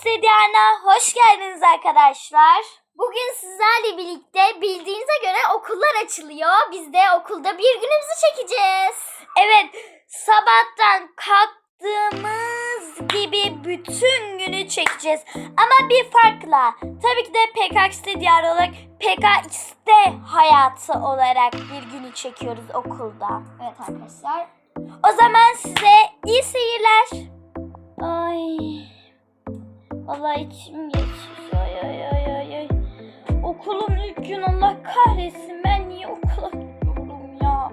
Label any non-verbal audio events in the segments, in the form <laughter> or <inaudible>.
Stediyana hoş geldiniz arkadaşlar. Bugün sizlerle birlikte bildiğinize göre okullar açılıyor. Biz de okulda bir günümüzü çekeceğiz. Evet sabahtan kalktığımız gibi bütün günü çekeceğiz. Ama bir farkla. Tabii ki de PKX'de diyar olarak PKX'de hayatı olarak bir günü çekiyoruz okulda. Evet arkadaşlar. O zaman size iyi seyirler. Ay. Vallahi içim geçiyor. Ay ay ay ay ay. Okulum ilk gün Allah kahretsin. Ben niye okula gidiyorum ya?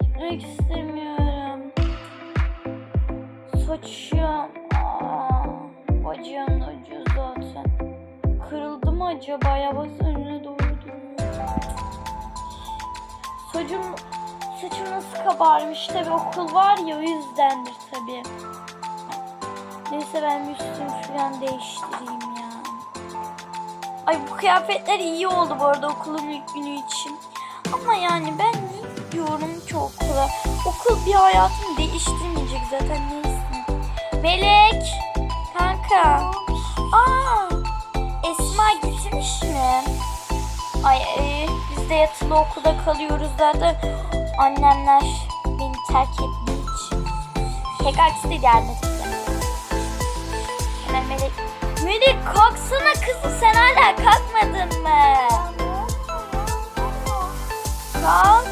Gitmek istemiyorum. Saçım. Aa, bacağım acıyor zaten. Kırıldı acaba? Ya bak önüne doğru duruyor. Saçım, saçım nasıl kabarmış tabii okul var ya o yüzdendir tabii. Neyse ben bir üstümü falan değiştireyim ya. Ay bu kıyafetler iyi oldu bu arada okulun ilk günü için. Ama yani ben niye gidiyorum ki okula? Okul bir hayatımı değiştirmeyecek zaten neyse. Melek! Kanka! Aa! Esma gitmiş mi? Ay e, biz de yatılı okulda kalıyoruz zaten. Annemler beni terk ettiği için. Tek aksi de Melek. Melek kalksana kızım sen hala kalkmadın mı? Kalk.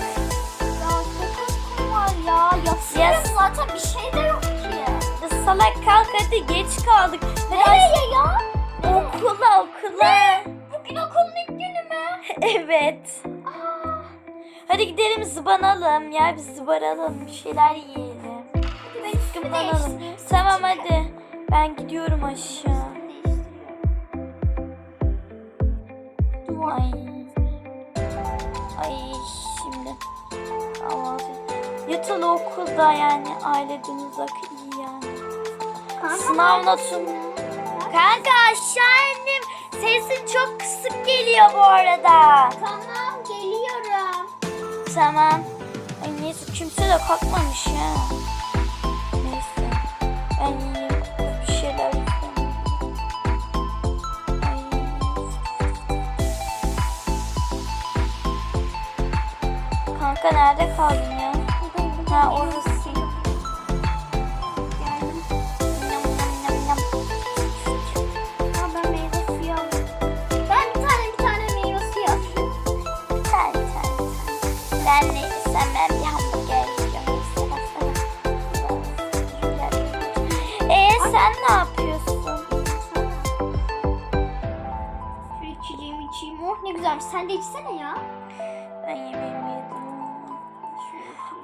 Ya çok uykum var ya. Yatsıyorum Ya- zaten bir şey de yok ki. Salak kalk hadi geç kaldık. Biraz Nereye ya? okula okula. Bugün okulun ilk günü mü? <laughs> evet. Aa, Hadi gidelim zıbanalım ya biz zıbanalım bir şeyler yiyelim. hadi ben üstümü. Tamam hadi. Ben gidiyorum aşağı. Ay. Ay şimdi. Ama yatılı okulda yani aileden uzak iyi yani. Kanka, Sınav notum. Kanka aşağı indim. Sesin çok kısık geliyor bu arada. Tamam geliyorum. Tamam. Ay neyse kimse de kalkmamış ya. Neyse. Ben yiyeyim. Bir tane, bir tane, bir tane. Ben ne yesem ben bir hamburger yiyeceğim. Eee sen ne yapıyorsun? Şöyle içeceğimi içeyim. Oh ne güzelmiş. Sen de içsene ya. Ben yemeğimi yedim.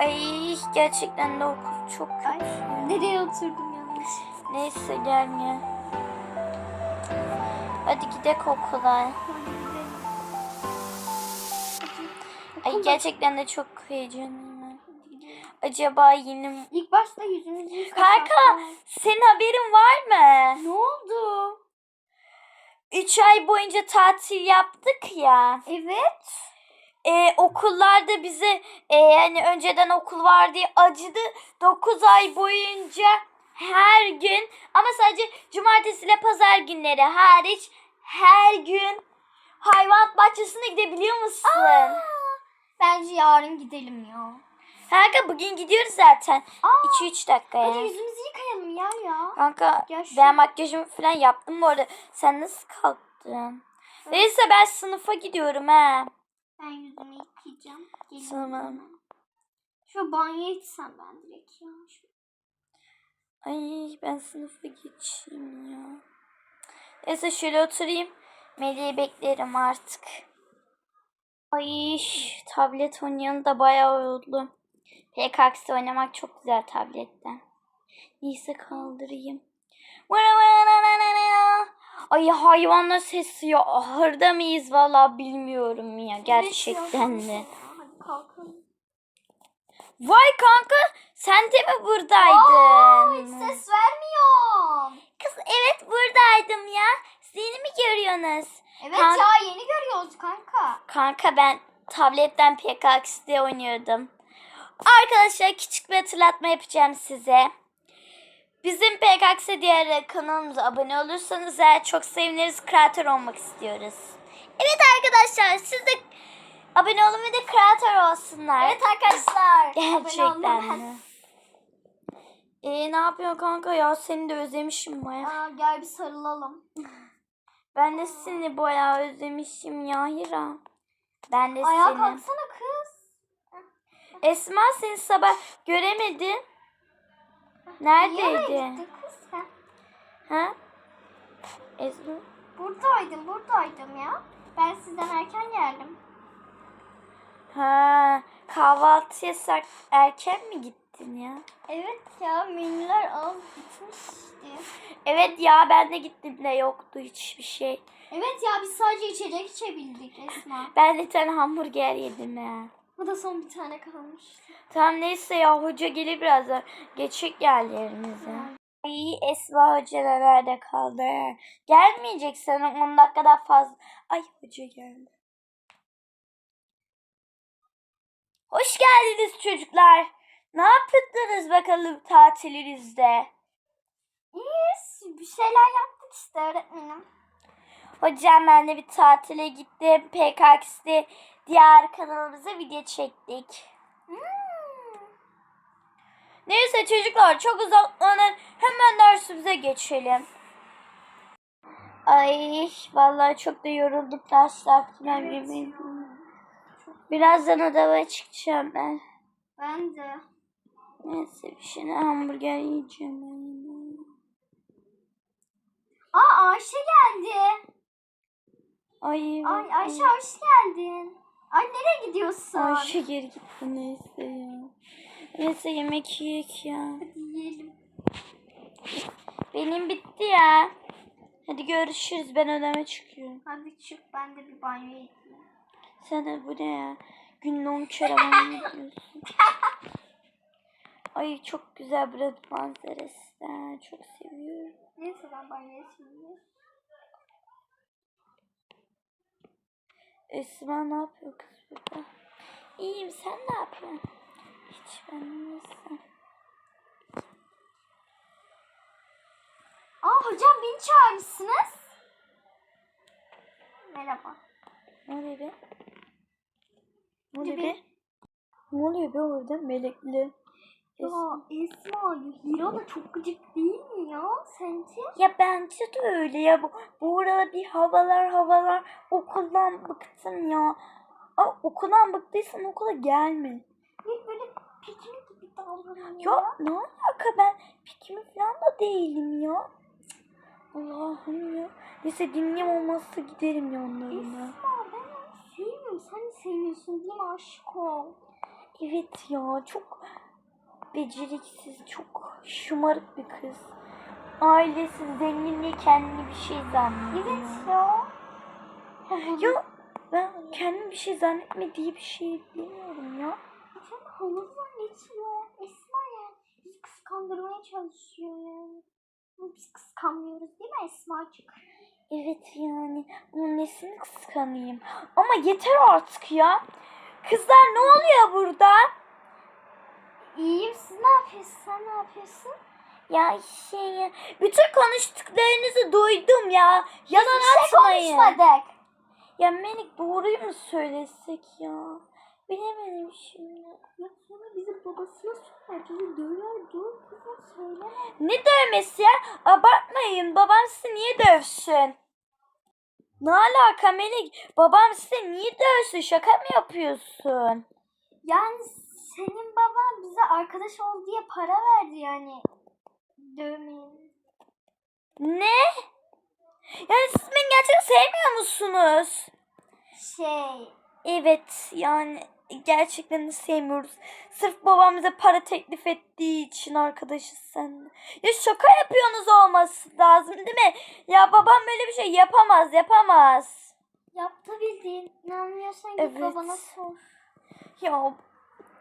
Ay gerçekten de okul çok Ay, kötü. nereye oturdum yanlış? Neyse gelmiyor. Hadi gidelim okula. Ay gerçekten de çok heyecanlıyım. Acaba yeni? İlk başta yüzümüzü yıkasak Kanka senin haberin var mı? Ne oldu? Üç ay boyunca tatil yaptık ya. Evet. Ee, okullarda bize e, yani önceden okul var diye acıdı. 9 ay boyunca her gün ama sadece cumartesi ile pazar günleri hariç her gün hayvan bahçesine gidebiliyor musun? Bence yarın gidelim ya. Kanka bugün gidiyoruz zaten. Aa, 2-3 dakika hadi ya. yüzümüzü yıkayalım ya ya. Kanka şu- ben makyajımı falan yaptım bu arada. Sen nasıl kalktın? Neyse ben sınıfa gidiyorum ha. Yüzümü yıkayacağım. Gelin Tamam. Şu banyoya gitsem ben direkt ya. Şu- Ay ben sınıfa geçeyim ya. Neyse şöyle oturayım. Melih'i beklerim artık. Ay tablet oynayanı da bayağı oldu. PKX oynamak çok güzel tabletten. Neyse kaldırayım. Ay hayvanlar sesi ya. Ahırda mıyız valla bilmiyorum ya gerçekten de. Vay kanka sen de mi buradaydın? hiç ses vermiyor. Kız evet buradaydım ya. Seni mi görüyorsunuz? Evet Kanka- ya yeni görüyoruz kanka. Kanka ben tabletten PKX'de oynuyordum. Arkadaşlar küçük bir hatırlatma yapacağım size. Bizim PKX diğer kanalımıza abone olursanız eğer çok seviniriz. Kreatör olmak istiyoruz. Evet arkadaşlar siz de Abone olun ve de kreatör olsunlar. Evet arkadaşlar. <laughs> Gerçekten mi? Ee, ne yapıyorsun kanka ya? Seni de özlemişim baya. Aa, gel bir sarılalım. <laughs> Ben de seni bayağı özlemişim ya Hira. Ben de Ayağa seni. kalksana kız. Esma seni sabah göremedim. Sen? Ha? Esma? Buradaydım buradaydım ya. Ben sizden erken geldim. Ha, kahvaltı yasak. Erken mi gittin ya? Evet ya menüler az bitmişti. Evet ya ben de gittim de yoktu hiçbir şey. Evet ya biz sadece içecek içebildik Esma. Ben de tane hamburger yedim ya. Bu da son bir tane kalmış. Tamam neyse ya hoca gelir birazdan. Geçecek yerlerimize. İyi Esma hoca da nerede kaldı? Gelmeyecek sana 10 dakikadan fazla. Ay hoca geldi. Hoş geldiniz çocuklar. Ne yaptınız bakalım tatilinizde? İyi bir şeyler yaptık işte öğretmenim. Hocam ben de bir tatile gittim. PKX'de diğer kanalımıza video çektik. Hmm. Neyse çocuklar çok uzatmadan hemen dersimize geçelim. Ay vallahi çok da yorulduk dersler falan Evet. Birazdan odama çıkacağım ben. Ben de. Neyse bir şeyler hamburger yiyeceğim ben. Aa Ayşe geldi. Ay, Ay Ayşe hoş geldin. Ay nereye gidiyorsun? Ayşe geri gitti neyse ya. Neyse yemek yiyek ya. Hadi yiyelim. Benim bitti ya. Hadi görüşürüz ben odama çıkıyorum. Hadi çık ben de bir banyoya gideyim. Sen de bu ne ya? Günde 10 kere bana gidiyorsun. <laughs> Ay çok güzel buranın manzarası. Ha, Çok seviyorum. Neyse ben banyoya şimdi. Esma ne yapıyor kız burada? İyiyim sen ne yapıyorsun? Hiç ben neyse. Aa hocam beni çağırmışsınız. Merhaba. Ne oluyor be? Ne oluyor be? Ne oluyor be orada melekli? Ya Esma, Hira da çok gıcık değil mi ya sence? Ya bence de öyle ya. Bu, bu arada bir havalar havalar okuldan bıktım ya. Aa, okuldan bıktıysan okula gelme. Bir böyle piknik gibi davranıyor. Ya ne alaka ben pikimi falan da değilim ya. Allah'ım ya. Neyse dinleyeyim olmazsa giderim yanlarına. Esma ben onu sevmiyorum. Sen de sevmiyorsun değil mi aşk ol? Evet ya çok beceriksiz, çok şımarık bir kız. Ailesi zenginliği kendini bir şey zannediyor. Evet ya. Ya ben kendim bir şey zannetmediği bir şey bilmiyorum ya. Sen havuz zannediyor. Esma ya. Bizi kıskandırmaya çalışıyor yani. Biz kıskanmıyoruz değil mi Esma'cık? Evet yani onun nesini kıskanayım. Ama yeter artık ya. Kızlar ne oluyor burada? İyiyim siz ne yapıyorsun? Sen ne yapıyorsun? Ya şey bütün konuştuklarınızı duydum ya. Yalan Hiçbir şey atmayın. konuşmadık. Ya Melik doğruyu mu söylesek ya? Bilemedim şimdi. Ya sonra bizim babasına söyler. Bizi döver. Dur kızım söyleme. Ne dövmesi ya? Abartmayın. Babam sizi niye dövsün? Ne alaka Melik? Babam size niye dövsün? Şaka mı yapıyorsun? Yani senin baban bize arkadaş ol diye para verdi yani. Dövmeyin. Ne? Yani siz beni gerçekten sevmiyor musunuz? Şey. Evet yani gerçekten de sevmiyoruz. Sırf babam bize para teklif ettiği için arkadaşız seninle. Ya şaka yapıyorsunuz olması lazım değil mi? Ya babam böyle bir şey yapamaz yapamaz. Yaptı bildiğin. İnanmıyorsan git Evet. babana sor. Ya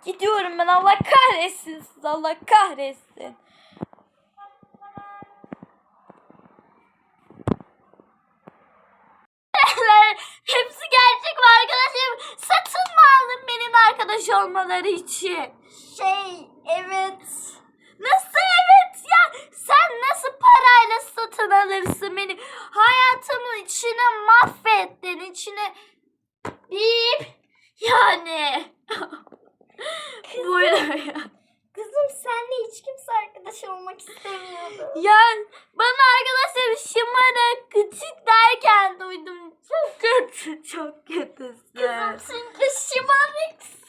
gidiyorum ben Allah kahretsin siz Allah kahretsin. <laughs> Hepsi gerçek mi arkadaşım? Satın mı aldın benim arkadaş olmaları için? Şey evet. Nasıl evet ya? Sen satın alırsın beni. Hayatımın içine mahvettin. içine bip yani. <laughs> Böyle ya. Kızım senle hiç kimse arkadaş olmak istemiyordu. Yani bana arkadaşlar şımarık küçük derken duydum. Çok kötü, çok kötüsün. Kızım çünkü şımarıksın.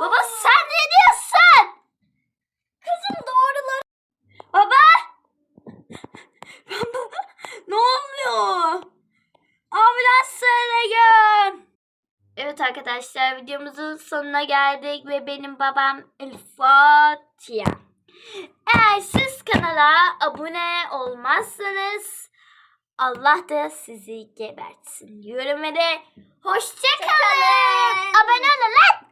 Baba sen ne diyorsun? Kızım doğruları. Baba! Baba ne oluyor? Ambulans arayın. Evet arkadaşlar videomuzun sonuna geldik ve benim babam El Fatiha. Eğer siz kanala abone olmazsanız Allah da sizi gebertsin de hoşçakalın. Hoşçakalın. Abone olun lan.